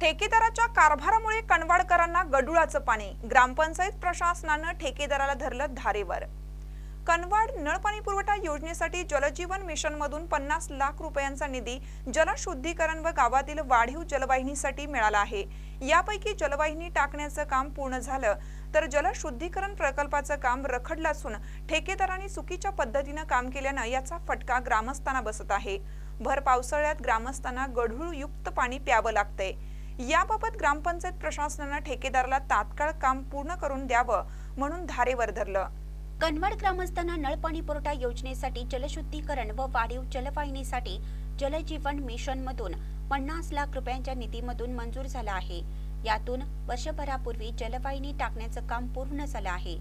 ठेकेदाराच्या कारभारामुळे कनवाडकरांना गडुळाचं पाणी. ग्रामपंचायत प्रशासनानं ठेकेदाराला धरलं धारेवर. कनवाड नळपाणी पुरवठा योजनेसाठी जलजीवन मिशनमधून पन्नास लाख रुपयांचा निधी जलशुद्धीकरण व गावातील वाढीव जलवाहिनीसाठी मिळाला आहे. यापैकी जलवाहिनी टाकण्याचं काम पूर्ण झालं तर जलशुद्धीकरण प्रकल्पाचं काम रखडलं असून ठेकेदारांनी चुकीच्या पद्धतीनं काम केल्यानं याचा फटका ग्रामस्थांना बसत आहे. भर पावसाळ्यात ग्रामस्थांना गढूळयुक्त पाणी प्यावं लागतंय. याबाबत ग्रामपंचायत प्रशासनानं ठेकेदाराला तात्काळ काम पूर्ण करून द्यावं म्हणून धारेवर धरलं कनवाड ग्रामस्थांना नळपाणी पुरवठा योजनेसाठी जलशुद्धीकरण व वाढीव जलवाहिनीसाठी जलजीवन मिशन मधून पन्नास लाख रुपयांच्या निधीमधून मंजूर झाला आहे. यातून वर्षभरापूर्वी जलवाहिनी टाकण्याचं काम पूर्ण झालं आहे.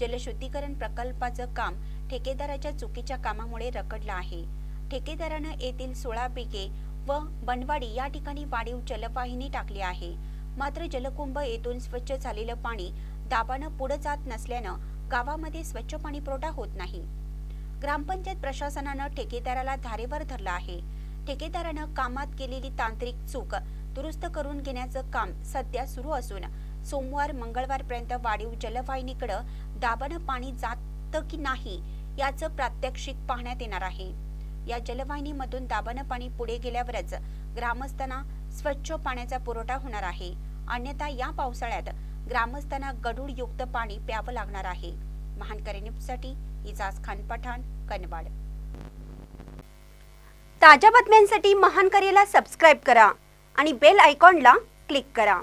जलशुद्धीकरण प्रकल्पाचं काम ठेकेदाराच्या चुकीच्या कामामुळे रखडलं आहे. ठेकेदारानं येथील सोळा बिगे व बनवाडी या ठिकाणी वाढीव जलवाहिनी टाकली आहे. मात्र जलकुंभ येथून स्वच्छ झालेलं पाणी दाबानं पुढे जात नसल्यानं गावामध्ये स्वच्छ पाणी पुरवठा होत नाही. ग्रामपंचायत प्रशासनानं ठेकेदाराला धारेवर धरलं आहे. ठेकेदारानं कामात केलेली तांत्रिक चूक दुरुस्त करून घेण्याचं काम सध्या सुरू असून सोमवार मंगळवारपर्यंत वाढीव जलवाहिनीकडं दाबानं पाणी जातं की नाही याचं प्रात्यक्षिक पाहण्यात येणार आहे. या जलवाहिनीमधून दाबानं पाणी पुढे गेल्यावरच ग्रामस्थांना स्वच्छ पाण्याचा पुरवठा होणार आहे. अन्यथा या पावसाळ्यात ग्रामस्थांना गढूळयुक्त पाणी प्यावं लागणार आहे. महानकरी न्यूजसाठी इजाज खान पठाण कनवाड ताज्या बातम्यांसाठी महानकरीला सबस्क्राईब करा आणि बेल आयकॉनला क्लिक करा.